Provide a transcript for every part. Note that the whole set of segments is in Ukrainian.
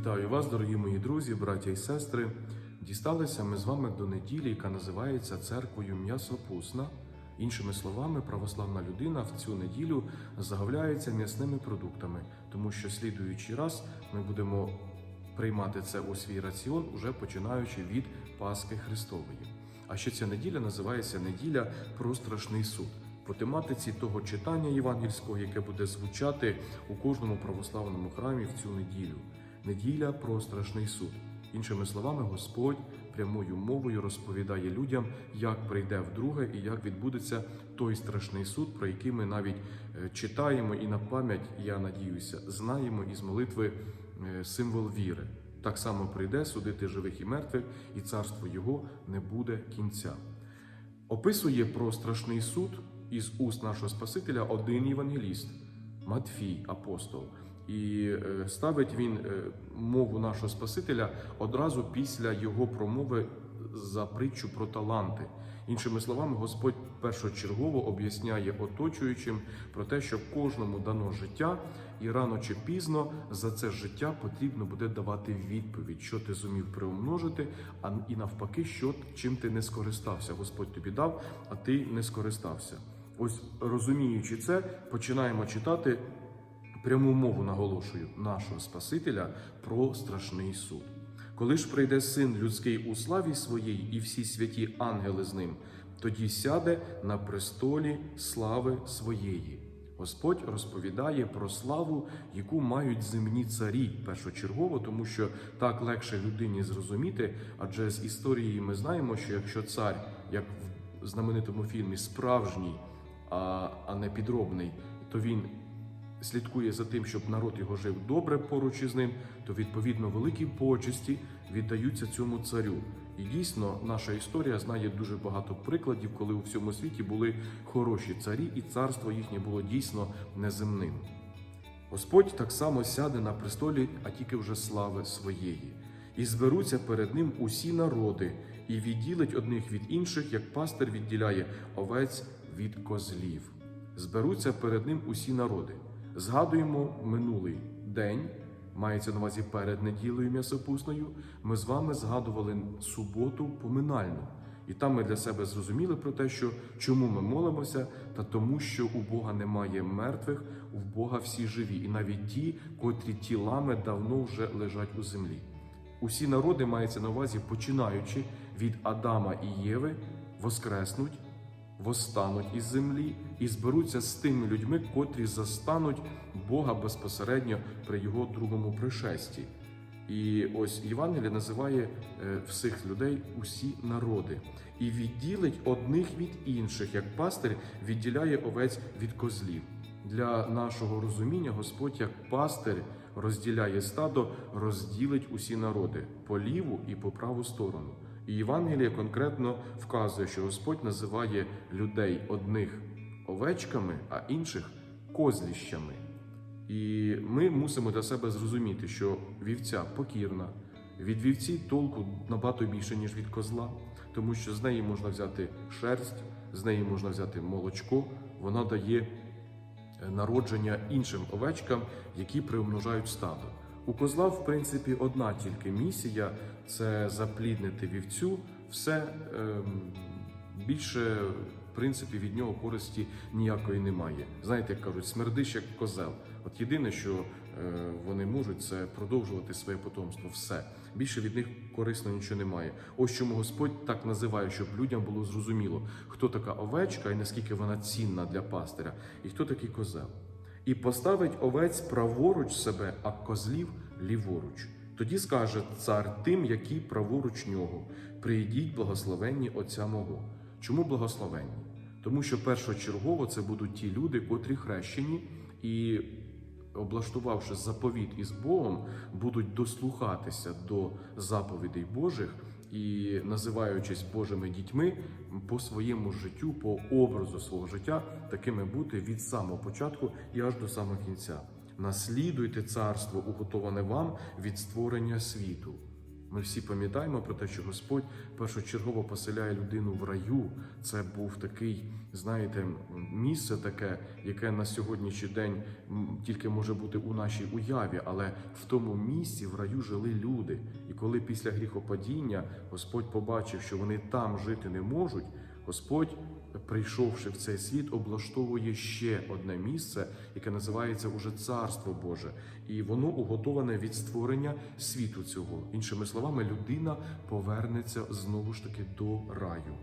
Вітаю вас, дорогі мої друзі, браття і сестри. Дісталися ми з вами до неділі, яка називається церквою м'ясопусна. Іншими словами, православна людина в цю неділю загавляється м'ясними продуктами, тому що слідуючий раз ми будемо приймати це у свій раціон, уже починаючи від Пасхи Христової. А ще ця неділя називається неділя про страшний суд. По тематиці того читання євангельського, яке буде звучати у кожному православному храмі в цю неділю. Неділя про страшний суд. Іншими словами, Господь прямою мовою розповідає людям, як прийде вдруге і як відбудеться той страшний суд, про який ми навіть е, читаємо і на пам'ять, я надіюся, знаємо із молитви е, символ віри. Так само прийде судити живих і мертвих, і царство його не буде кінця. Описує про страшний суд із уст нашого Спасителя один євангеліст, Матфій, апостол. І е, ставить він е, мову нашого Спасителя одразу після його промови за притчу про таланти. Іншими словами, Господь першочергово об'ясняє оточуючим про те, що кожному дано життя, і рано чи пізно за це життя потрібно буде давати відповідь, що ти зумів приумножити, а і навпаки, що чим ти не скористався. Господь тобі дав, а ти не скористався. Ось розуміючи це, починаємо читати пряму мову наголошую нашого Спасителя про страшний суд. Коли ж прийде син людський у славі своїй, і всі святі ангели з ним, тоді сяде на престолі слави своєї. Господь розповідає про славу, яку мають земні царі першочергово, тому що так легше людині зрозуміти, адже з історії ми знаємо, що якщо цар, як в знаменитому фільмі, справжній, а, не підробний, то він слідкує за тим, щоб народ його жив добре поруч із ним, то відповідно великі почесті віддаються цьому царю. І дійсно, наша історія знає дуже багато прикладів, коли у всьому світі були хороші царі, і царство їхнє було дійсно неземним. Господь так само сяде на престолі, а тільки вже слави своєї, і зберуться перед ним усі народи, і відділить одних від інших, як пастир відділяє овець від козлів. Зберуться перед ним усі народи. Згадуємо минулий день, мається на увазі перед неділею м'ясопусною. Ми з вами згадували суботу поминальну. І там ми для себе зрозуміли про те, що чому ми молимося, та тому, що у Бога немає мертвих, у Бога всі живі, і навіть ті, котрі тілами давно вже лежать у землі. Усі народи мається на увазі, починаючи від Адама і Єви, воскреснуть, восстануть із землі і зберуться з тими людьми, котрі застануть Бога безпосередньо при його другому пришесті. І ось Євангелія називає е, всіх людей усі народи і відділить одних від інших, як пастир відділяє овець від козлів. Для нашого розуміння Господь, як пастир, розділяє стадо, розділить усі народи по ліву і по праву сторону. І Євангеліє конкретно вказує, що Господь називає людей одних овечками, а інших козліщами. І ми мусимо для себе зрозуміти, що вівця покірна, від вівці толку набагато більше, ніж від козла, тому що з неї можна взяти шерсть, з неї можна взяти молочко, вона дає е, народження іншим овечкам, які приумножають стадо. У козла, в принципі, одна тільки місія це запліднити вівцю, все ем, більше, в принципі, від нього користі ніякої немає. Знаєте, як кажуть, смердиш як козел. От єдине, що е, вони можуть, це продовжувати своє потомство. Все більше від них корисно нічого немає. Ось чому Господь так називає, щоб людям було зрозуміло, хто така овечка і наскільки вона цінна для пастиря, і хто такий козел. І поставить овець праворуч себе, а козлів ліворуч. Тоді скаже цар тим, які праворуч нього: прийдіть благословенні Отця мого. Чому благословенні? Тому що першочергово це будуть ті люди, котрі хрещені і, облаштувавши заповіт із Богом, будуть дослухатися до заповідей Божих і, називаючись Божими дітьми, по своєму життю, по образу свого життя, такими бути від самого початку і аж до самого кінця. Наслідуйте царство, уготоване вам від створення світу. Ми всі пам'ятаємо про те, що Господь першочергово поселяє людину в раю. Це був такий, знаєте, місце таке, яке на сьогоднішній день тільки може бути у нашій уяві, але в тому місці в раю жили люди. І коли після гріхопадіння Господь побачив, що вони там жити не можуть, Господь, прийшовши в цей світ, облаштовує ще одне місце, яке називається уже Царство Боже, і воно уготоване від створення світу цього. Іншими словами, людина повернеться знову ж таки до раю.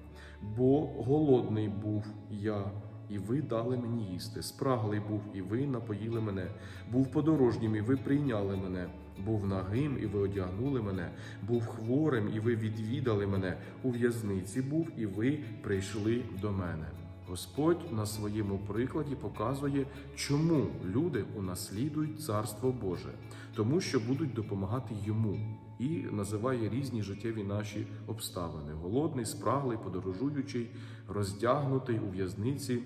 Бо голодний був я. І ви дали мені їсти. Спраглий був, і ви напоїли мене. Був подорожнім, і ви прийняли мене. Був нагим, і ви одягнули мене. Був хворим, і ви відвідали мене. У в'язниці був, і ви прийшли до мене. Господь на своєму прикладі показує, чому люди унаслідують Царство Боже, тому що будуть допомагати йому і називає різні життєві наші обставини: голодний, спраглий, подорожуючий, роздягнутий у в'язниці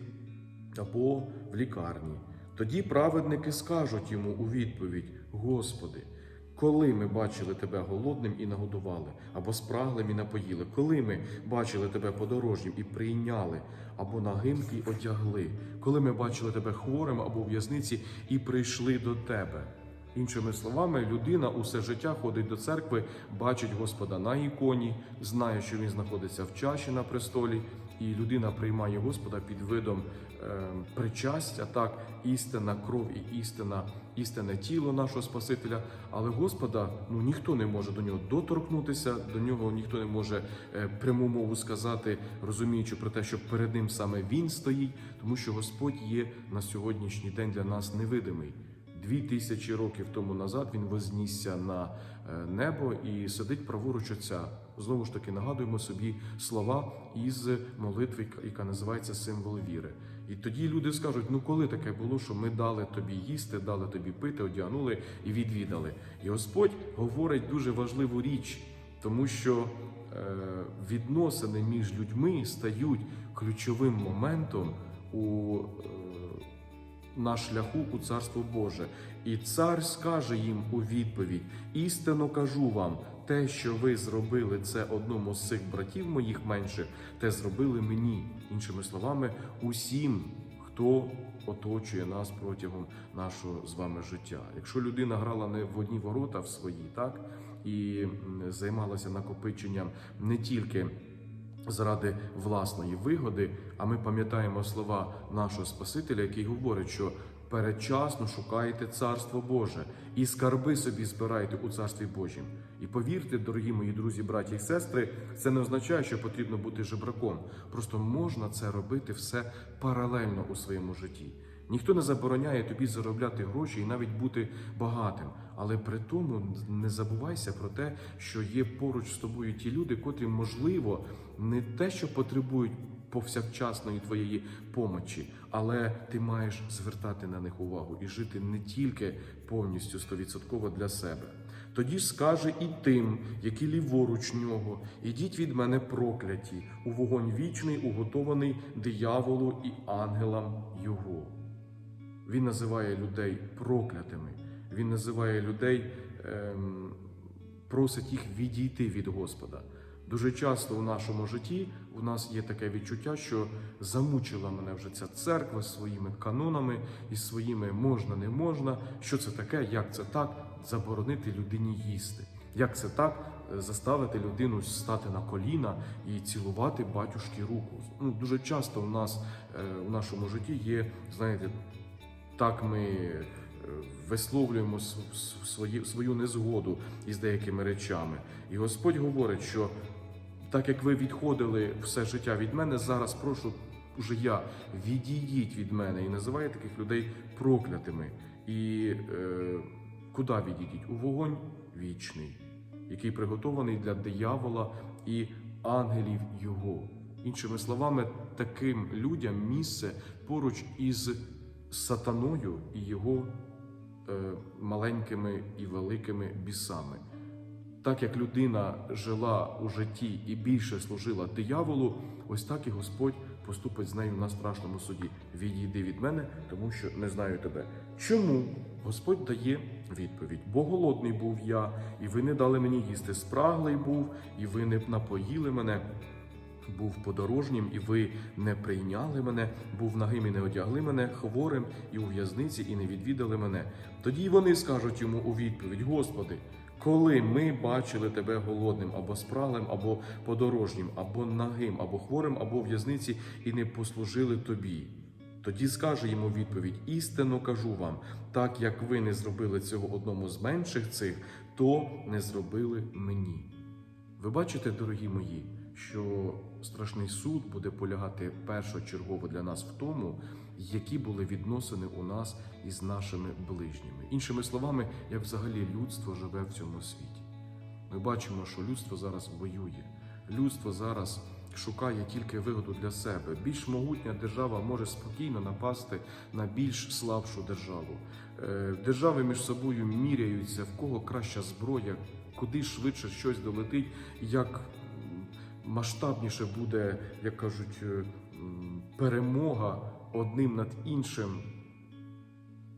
або в лікарні. Тоді праведники скажуть йому у відповідь: Господи, коли ми бачили тебе голодним і нагодували, або спраглим і напоїли, коли ми бачили тебе подорожнім і прийняли, або нагим і одягли, коли ми бачили тебе хворим або в в'язниці і прийшли до тебе. Іншими словами, людина усе життя ходить до церкви, бачить Господа на іконі, знає, що він знаходиться в чаші на престолі, і людина приймає Господа під видом причастя, так, істина кров і істина, істинне тіло нашого Спасителя. Але Господа ну ніхто не може до нього доторкнутися, до нього ніхто не може е, пряму мову сказати, розуміючи про те, що перед ним саме він стоїть, тому що Господь є на сьогоднішній день для нас невидимий. Дві тисячі років тому назад він вознісся на е, небо і сидить праворуч Отця. Знову ж таки нагадуємо собі слова із молитви, яка називається символ віри. І тоді люди скажуть: ну коли таке було, що ми дали тобі їсти, дали тобі пити, одягнули і відвідали. І Господь говорить дуже важливу річ, тому що е, відносини між людьми стають ключовим моментом у. На шляху у царство Боже, і цар скаже їм у відповідь: істинно кажу вам, те, що ви зробили це одному з цих братів моїх менших, те зробили мені. Іншими словами, усім, хто оточує нас протягом нашого з вами життя. Якщо людина грала не в одні ворота в свої, так і займалася накопиченням не тільки заради власної вигоди. А ми пам'ятаємо слова нашого Спасителя, який говорить, що передчасно шукайте царство Боже і скарби собі збирайте у царстві Божім. І повірте, дорогі мої друзі, браті і сестри, це не означає, що потрібно бути жебраком. Просто можна це робити все паралельно у своєму житті. Ніхто не забороняє тобі заробляти гроші і навіть бути багатим. Але при тому не забувайся про те, що є поруч з тобою ті люди, котрі, можливо, не те, що потребують повсякчасної твоєї помочі, але ти маєш звертати на них увагу і жити не тільки повністю стовідсотково для себе. Тоді скаже і тим, які ліворуч нього, ідіть від мене прокляті, у вогонь вічний, уготований дияволу і ангелам його. Він називає людей проклятими. Він називає людей, ем, просить їх відійти від Господа. Дуже часто у нашому житті у нас є таке відчуття, що замучила мене вже ця церква своїми канонами і своїми можна, не можна. Що це таке? Як це так? Заборонити людині їсти. Як це так заставити людину стати на коліна і цілувати батюшки руку? Ну дуже часто у нас е, в нашому житті є, знаєте, так ми е, висловлюємо с- с- свою незгоду із деякими речами. І Господь говорить, що так як ви відходили все життя від мене, зараз прошу уже я відійдіть від мене і називає таких людей проклятими. І е, куди відійдіть? У вогонь вічний, який приготований для диявола і ангелів його. Іншими словами, таким людям місце поруч із сатаною і його е, маленькими і великими бісами. Так як людина жила у житті і більше служила дияволу, ось так і Господь поступить з нею на страшному суді. Відійди від мене, тому що не знаю тебе. Чому? Господь дає відповідь: бо голодний був я, і ви не дали мені їсти. Спраглий був, і ви не напоїли мене. Був подорожнім, і ви не прийняли мене, був нагим і не одягли мене, хворим і у в'язниці, і не відвідали мене. Тоді й вони скажуть йому у відповідь: Господи, коли ми бачили тебе голодним або спраглим, або подорожнім, або нагим, або хворим, або у в'язниці, і не послужили тобі. Тоді скаже йому відповідь: істинно кажу вам, так як ви не зробили цього одному з менших цих, то не зробили мені. Ви бачите, дорогі мої, що страшний суд буде полягати першочергово для нас в тому, які були відносини у нас із нашими ближніми. Іншими словами, як взагалі людство живе в цьому світі. Ми бачимо, що людство зараз воює. Людство зараз шукає тільки вигоду для себе. Більш могутня держава може спокійно напасти на більш слабшу державу. Е, Держави між собою міряються, в кого краща зброя, куди швидше щось долетить, як масштабніше буде, як кажуть, е, перемога одним над іншим.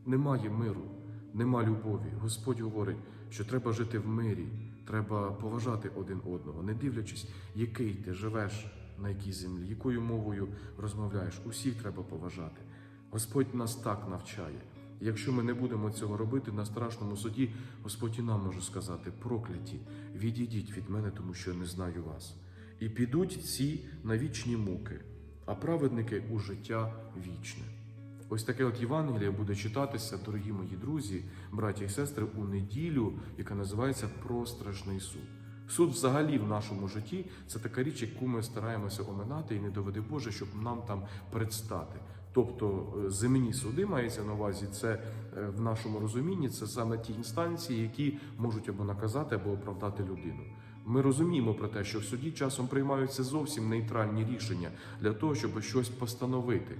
Немає миру, нема любові. Господь говорить, що треба жити в мирі, треба поважати один одного, не дивлячись, який ти живеш на якій землі, якою мовою розмовляєш. Усіх треба поважати. Господь нас так навчає. Якщо ми не будемо цього робити на страшному суді, Господь і нам може сказати: прокляті, відійдіть від мене, тому що я не знаю вас. І підуть ці на вічні муки, а праведники у життя вічне. Ось таке от Євангеліє буде читатися, дорогі мої друзі, браті і сестри, у неділю, яка називається про страшний суд. Суд взагалі в нашому житті це така річ, яку ми стараємося оминати, і не доведи Боже, щоб нам там предстати. Тобто е, земні суди мається на увазі, це е, в нашому розумінні, це саме ті інстанції, які можуть або наказати, або оправдати людину. Ми розуміємо про те, що в суді часом приймаються зовсім нейтральні рішення для того, щоб щось постановити.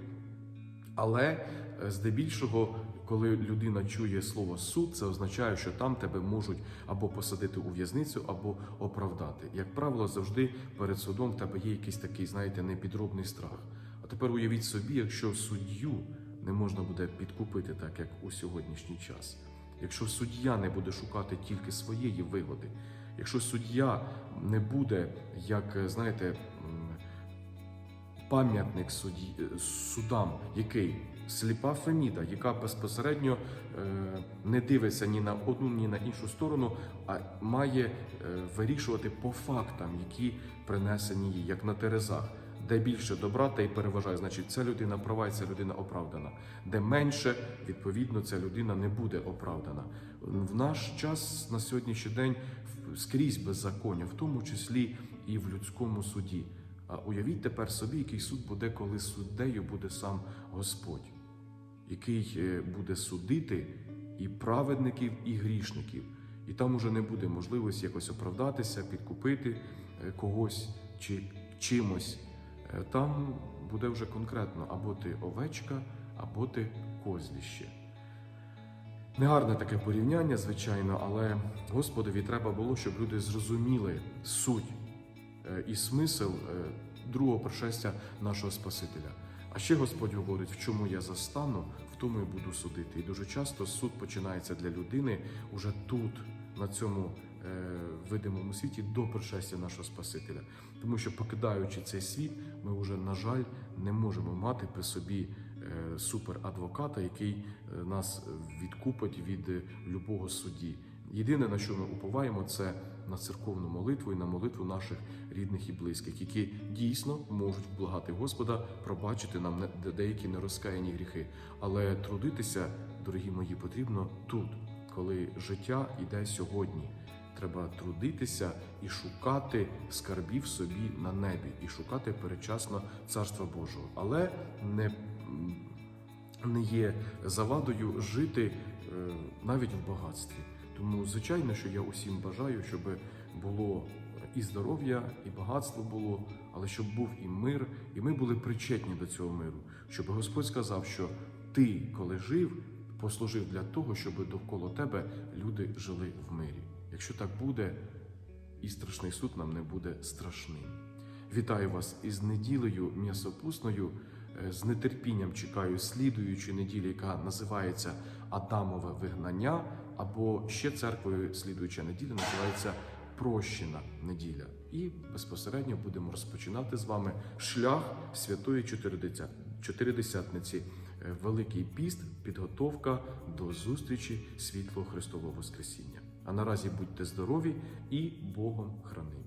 Але е, здебільшого, коли людина чує слово суд, це означає, що там тебе можуть або посадити у в'язницю, або оправдати. Як правило, завжди перед судом в тебе є якийсь такий, знаєте, непідробний страх. А тепер уявіть собі, якщо суддю не можна буде підкупити, так як у сьогоднішній час. Якщо суддя не буде шукати тільки своєї вигоди, якщо суддя не буде, як е, знаєте, пам'ятник суді, е, судам, який сліпа Феміда, яка безпосередньо е, не дивиться ні на одну, ні на іншу сторону, а має вирішувати по фактам, які принесені їй, як на терезах. Де більше добра, те й переважає. Значить, ця людина права і ця людина оправдана. Де менше, відповідно, ця людина не буде оправдана. В наш час на сьогоднішній день скрізь беззаконня, в тому числі і в людському суді. А уявіть тепер собі, який суд буде, коли суддею буде сам Господь, який е, буде судити і праведників, і грішників. І там уже не буде можливості якось оправдатися, підкупити е, когось чи чимось. Е, Там буде вже конкретно або ти овечка, або ти козліще. Негарне таке порівняння, звичайно, але Господові треба було, щоб люди зрозуміли суть е, і смисл е, другого пришестя нашого Спасителя. А ще Господь говорить, в чому я застану, в тому і буду судити. І дуже часто суд починається для людини уже тут, на цьому видимому світі, до пришестя нашого Спасителя. Тому що, покидаючи цей світ, ми вже, на жаль, не можемо мати при собі е, суперадвоката, який е, нас відкупить від е, любого судді. Єдине, на що ми уповаємо, це на церковну молитву і на молитву наших рідних і близьких, які дійсно можуть благати Господа, пробачити нам деякі нерозкаяні гріхи. Але трудитися, дорогі мої, потрібно тут, коли життя йде сьогодні. Треба трудитися і шукати скарбів собі на небі, і шукати передчасно Царства Божого, але не, не є завадою жити е, навіть в багатстві. Тому, звичайно, що я усім бажаю, щоб було і здоров'я, і багатство було, але щоб був і мир, і ми були причетні до цього миру. Щоб Господь сказав, що ти, коли жив, послужив для того, щоб довкола тебе люди жили в мирі. Якщо так буде, і страшний суд нам не буде страшним. Вітаю вас із неділею м'ясопусною. Е, З нетерпінням чекаю слідуючої неділі, яка називається Адамове вигнання, або ще церквою слідуюча неділя називається Прощена неділя. І безпосередньо будемо розпочинати з вами шлях святої чотиридесятниці. Е, Великий піст, підготовка до зустрічі світлого Христового Воскресіння. А наразі будьте здорові і Богом хранимі.